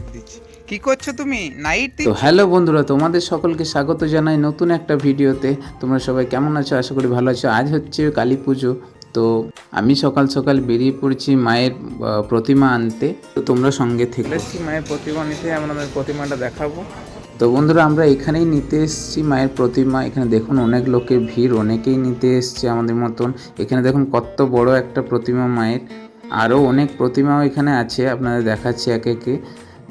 Light দিচ্ছি কি করছ তুমি? নাইট তো হ্যালো বন্ধুরা তোমাদের সকলকে স্বাগত জানাই নতুন একটা ভিডিওতে। তোমরা সবাই কেমন আছো? আশা করি ভালো আছো। আজ হচ্ছে কালী পুজো। তো আমি সকাল সকাল বেরিয়ে পড়েছি মায়ের প্রতিমা আনতে। তো তোমরা সঙ্গে থেকে। মায়ের প্রতিমা নিতে আপনাদের প্রতিমাটা দেখাবো। তো বন্ধুরা আমরা এখানেই নিতে এসেছি মায়ের প্রতিমা। এখানে দেখুন অনেক লোকের ভিড় অনেকেই নিতে এসছে আমাদের মতন। এখানে দেখুন কত বড় একটা প্রতিমা মায়ের। আরও অনেক প্রতিমাও এখানে আছে আপনাদের দেখাচ্ছি একে একে।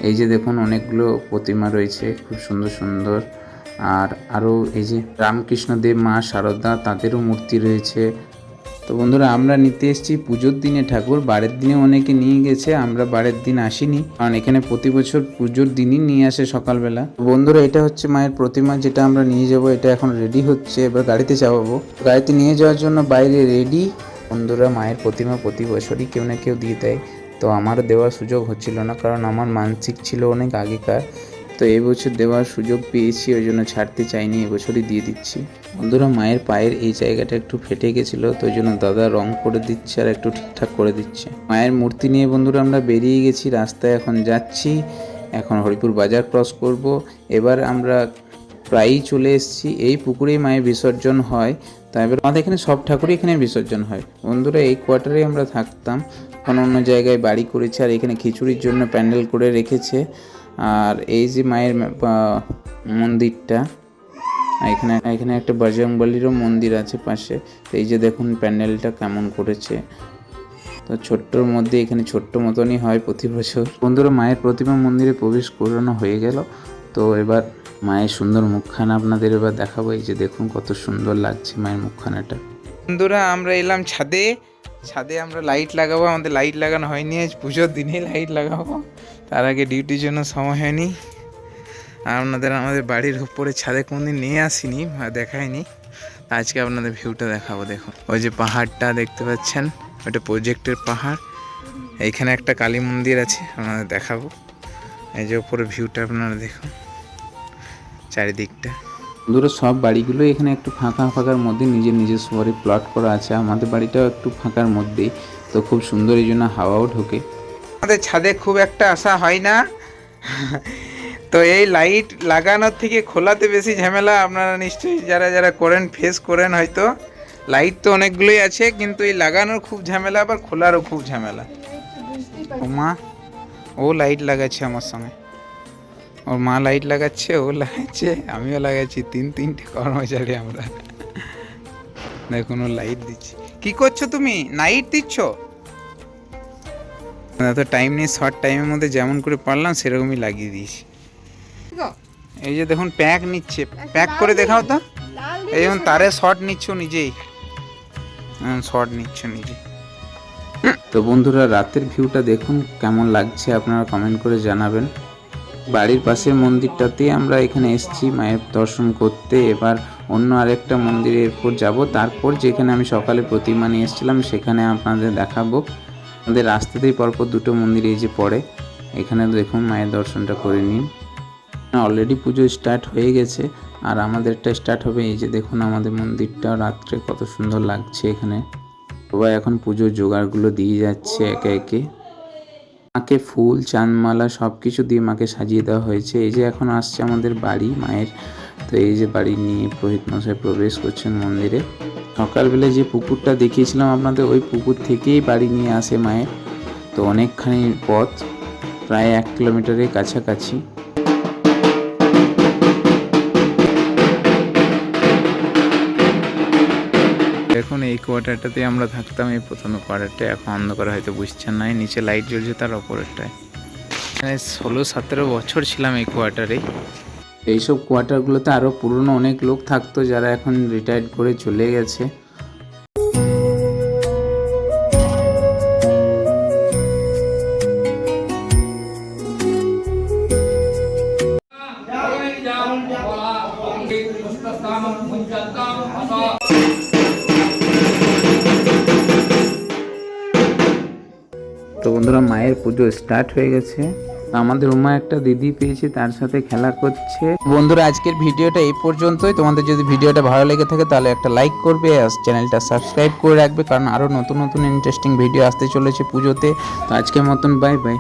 এই যে দেখুন, অনেকগুলো প্রতিমা রয়েছে, খুব সুন্দর সুন্দর। আর আরও এই যে রামকৃষ্ণদেব, মা শারদা তাদেরও মূর্তি রয়েছে। তো বন্ধুরা, আমরা নিতে এসেছি পুজোর দিনে। ঠাকুর বারের দিনে অনেকে নিয়ে গেছে, আমরা বারের দিন আসিনি। কারণ এখানে প্রতি বছর পুজোর দিনই নিয়ে আসে সকালবেলা। বন্ধুরা, এটা হচ্ছে মায়ের প্রতিমা, যেটা আমরা নিয়ে যাব। এটা এখন রেডি হচ্ছে, এবার গাড়িতে চাপাবো গাড়িতে নিয়ে যাওয়ার জন্য বাইরে রেডি বন্ধুরা, মায়ের প্রতিমা প্রতি বছরই কেউ না কেউ দিয়ে দেয়। তো আমারও দেওয়ার সুযোগ হচ্ছিল না, কারণ আমার মানসিক ছিল অনেক আগেকার। তো এই বছর দেওয়ার সুযোগ পেয়েছি, ওই জন্য ছাড়তে চাইনি এবছরই দিয়ে দিচ্ছি। বন্ধুরা, মায়ের পায়ের এই জায়গাটা একটু ফেটে গেছিল, তো ওই জন্য দাদা রং করে দিচ্ছে আর একটু ঠিকঠাক করে দিচ্ছে। মায়ের মূর্তি নিয়ে বন্ধুরা আমরা বেরিয়ে গেছি, রাস্তায় এখন যাচ্ছি। এখন হরিপুর বাজার ক্রস করব। এবার আমরা প্রায়ই চলে এসেছি। এই পুকুরেই মায়ের বিসর্জন হয়। তাই এবার আমাদের এখানে সব ঠাকুরই এখানে বিসর্জন হয়। বন্ধুরা, এই কোয়ার্টারে আমরা থাকতাম। এখন অন্য জায়গায় বাড়ি করেছে আর এখানে খিচুড়ির জন্য প্যান্ডেল করে রেখেছে। আর এই যে মায়ের মন্দিরটা, এখানে এখানে একটা বজরংবলিরও মন্দির আছে পাশে। তো এই যে দেখুন প্যান্ডেলটা কেমন করেছে। তো ছোট্টর মধ্যে এখানে ছোট্ট মতনই হয় প্রতি বছর। বন্ধুরা, মায়ের প্রতিমা মন্দিরে প্রবেশ করানো হয়ে গেল। তো এবার মায়ের সুন্দর মুখখানা আপনাদের এবার দেখাবো। এই যে দেখুন কত সুন্দর লাগছে মায়ের মুখখানাটা। বন্ধুরা, আমরা এলাম ছাদে। ছাদে আমরা লাইট লাগাবো, আমাদের লাইট লাগানো হয়নি আজ, পুজোর দিনেই লাইট লাগাবো। তার আগে ডিউটির জন্য সময় হয়নি। আপনাদের আমাদের বাড়ির উপরে ছাদে কোনদিন নিয়ে আসিনি বা দেখাইনি আজকে আপনাদের ভিউটা দেখাবো, দেখুন। ওই যে পাহাড়টা দেখতে পাচ্ছেন ওটা প্রজেক্টের পাহাড়। এইখানে একটা কালী মন্দির আছে, আপনাদের দেখাবো। এই যে উপরে ভিউটা আপনারা দেখুন। চারিদিকটা। বন্ধুরা সব বাড়িগুলো এখানে একটু ফাঁকা ফাঁকার মধ্যে নিজের নিজের বাড়ি প্লট করা আছে। আমাদের বাড়িটাও একটু ফাঁকার মধ্যেই। তো খুব সুন্দর এই জন্য হাওয়াও ঢোকে। আমাদের ছাদে খুব একটা আশা হয় না। তো এই লাইট লাগানোর থেকে খোলাতে বেশি ঝামেলা আপনারা নিশ্চয়ই যারা যারা করেন ফেস করেন হয়তো। লাইট তো অনেকগুলোই আছে কিন্তু এই লাগানোর খুব ঝামেলা আবার খোলারও খুব ঝামেলা। ও মা ও লাইট লাগাচ্ছে আমার সঙ্গে। ওর মা লাইট লাগাচ্ছে ও লাগাচ্ছে আমিও লাগাচ্ছি। তিন তিনটে কর্মচারী আমরা। দেখুন ও লাইট দিচ্ছি। কি করছ তুমি? নাইট দিচ্ছ? এত টাইম নেই শর্ট টাইমের মধ্যে যেমন করে পারলাম সেরকমই লাগিয়ে দিয়েছি। এই যে দেখুন প্যাক নিচ্ছে। প্যাক করে দেখাও তো। এই যেমন তারে শর্ট নিচ্ছ নিজেই। শর্ট নিচ্ছ নিজে। তো বন্ধুরা রাতের ভিউটা দেখুন কেমন লাগছে আপনারা কমেন্ট করে জানাবেন। বাড়ির পাশের মন্দিরটাতেই আমরা এখানে এসেছি, মায়ের দর্শন করতে। এবার অন্য আরেকটা মন্দিরে এরপর যাব। তারপর যেখানে আমি সকালে প্রতিমা নিয়ে এসেছিলাম, সেখানে আপনাদের দেখাবো। আমাদের রাস্তাতেই পরপর দুটো মন্দির এই যে পড়ে। এখানে দেখুন মায়ের দর্শনটা করে নিন। অলরেডি পুজো স্টার্ট হয়ে গেছে। আর আমাদেরটা স্টার্ট হবে এই যে দেখুন আমাদের মন্দিরটা। রাত্রে কত সুন্দর লাগছে এখানে। সবাই এখন পুজোর জোগাড়গুলো দিয়ে যাচ্ছে একে একে। মাকে ফুল চানমালা সব কিছু দিয়ে মাকে সাজিয়ে দেওয়া হয়েছে। এই যে এখন আসছে আমাদের বাড়ি, মায়ের। তো এই যে বাড়ি নিয়ে পুরোহিত মশাই প্রবেশ করছেন মন্দিরে। সকালবেলায় যে পুকুরটা দেখিয়েছিলাম আপনাদের, ওই পুকুর থেকেই বাড়ি নিয়ে আসে মায়ের। তো অনেকখানি পথ, প্রায় এক কিলোমিটারের কাছাকাছি। এখন এই কোয়ার্টারটাতে আমরা থাকতাম, এই প্রথমে কোয়ার্টারটা এখন অন্ধকার হয়তো বুঝছেন নাই নিচে লাইট জ্বলছে তার ওপরেরটায় এখানে ষোলো, সতেরো বছর ছিলাম এই কোয়ার্টারেই এইসব কোয়ার্টারগুলোতে আরও পুরনো অনেক লোক থাকতো যারা এখন রিটায়ার্ড করে চলে গেছে। তো বন্ধুরা, মায়ের পুজো স্টার্ট হয়ে গেছে। আমাদের উমা একটা দিদি পেয়েছে, তার সাথে খেলা করছে। বন্ধুরা, আজকের ভিডিওটা এই পর্যন্তই। তোমাদের যদি ভিডিওটা ভালো লেগে থাকে, তাহলে একটা লাইক করবে আর চ্যানেলটা সাবস্ক্রাইব করে রাখবে, কারণ আরও নতুন নতুন ইন্টারেস্টিং ভিডিও আসতে চলেছে পুজোতে। তো আজকের মতন বাই বাই